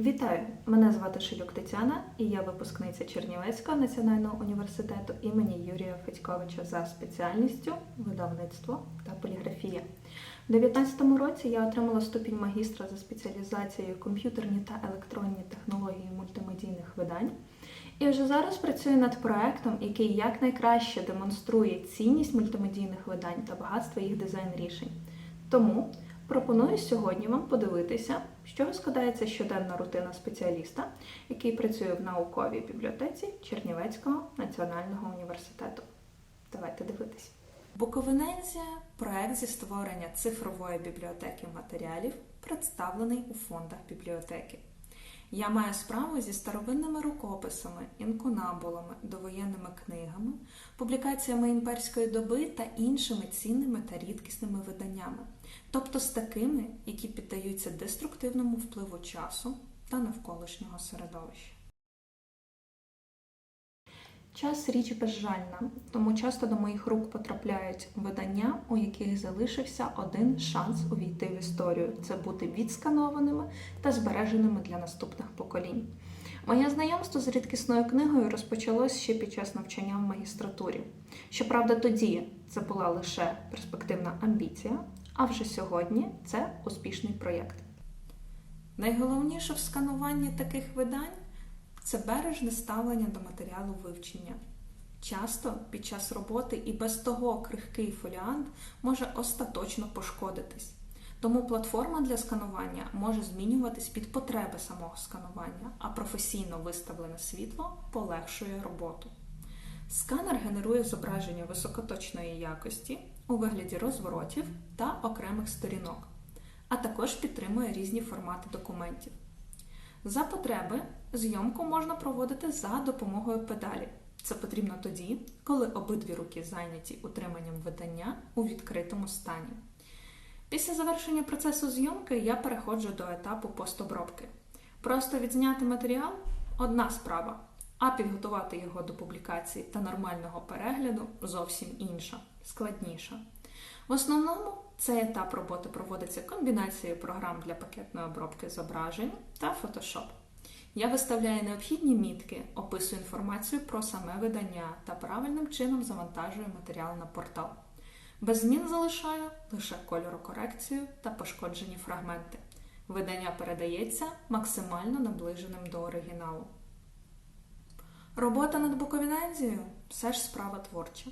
Вітаю! Мене звати Шилюк Тетяна, і я випускниця Чернівецького національного університету імені Юрія Федьковича за спеціальністю видавництво та поліграфія. У 2019 році я отримала ступінь магістра за спеціалізацією комп'ютерні та електронні технології мультимедійних видань. І вже зараз працюю над проектом, який якнайкраще демонструє цінність мультимедійних видань та багатство їх дизайн-рішень. Тому пропоную сьогодні вам подивитися, з чого складається щоденна рутина спеціаліста, який працює в науковій бібліотеці Чернівецького національного університету. Давайте дивитись. Буковинензія проект зі створення цифрової бібліотеки матеріалів, представлений у фондах бібліотеки. Я маю справу зі старовинними рукописами, інкунабулами, довоєнними книгами, публікаціями імперської доби та іншими цінними та рідкісними виданнями, тобто з такими, які піддаються деструктивному впливу часу та навколишнього середовища. Час річ безжальна, тому часто до моїх рук потрапляють видання, у яких залишився один шанс увійти в історію це бути відсканованими та збереженими для наступних поколінь. Моє знайомство з рідкісною книгою розпочалось ще під час навчання в магістратурі. Щоправда, тоді це була лише перспективна амбіція, а вже сьогодні це успішний проєкт. Найголовніше в скануванні таких видань це бережне ставлення до матеріалу вивчення. Часто під час роботи і без того крихкий фоліант може остаточно пошкодитись. Тому платформа для сканування може змінюватись під потреби самого сканування, а професійно виставлене світло полегшує роботу. Сканер генерує зображення високоточної якості у вигляді розворотів та окремих сторінок, а також підтримує різні формати документів. За потреби зйомку можна проводити за допомогою педалі. Це потрібно тоді, коли обидві руки зайняті утриманням видання у відкритому стані. Після завершення процесу зйомки я переходжу до етапу постобробки. Просто відзняти матеріал одна справа, а підготувати його до публікації та нормального перегляду зовсім інша, складніша. В основному цей етап роботи проводиться комбінацією програм для пакетної обробки зображень та Photoshop. Я виставляю необхідні мітки, описую інформацію про саме видання та правильним чином завантажую матеріал на портал. Без змін залишаю лише кольорокорекцію та пошкоджені фрагменти. Видання передається максимально наближеним до оригіналу. Робота над буковінезією все ж справа творча.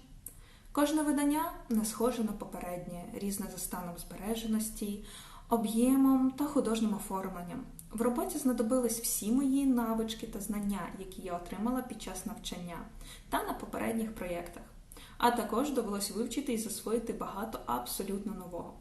Кожне видання не схоже на попереднє, різне за станом збереженості, об'ємом та художнім оформленням. В роботі знадобились всі мої навички та знання, які я отримала під час навчання та на попередніх проєктах. А також довелось вивчити і засвоїти багато абсолютно нового.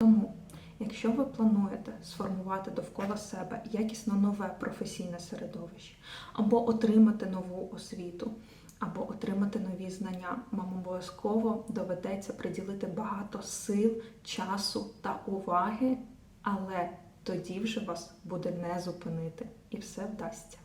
Тому, якщо ви плануєте сформувати довкола себе якісно нове професійне середовище, або отримати нову освіту, або отримати нові знання, вам обов'язково доведеться приділити багато сил, часу та уваги, але тоді вже вас буде не зупинити і все вдасться.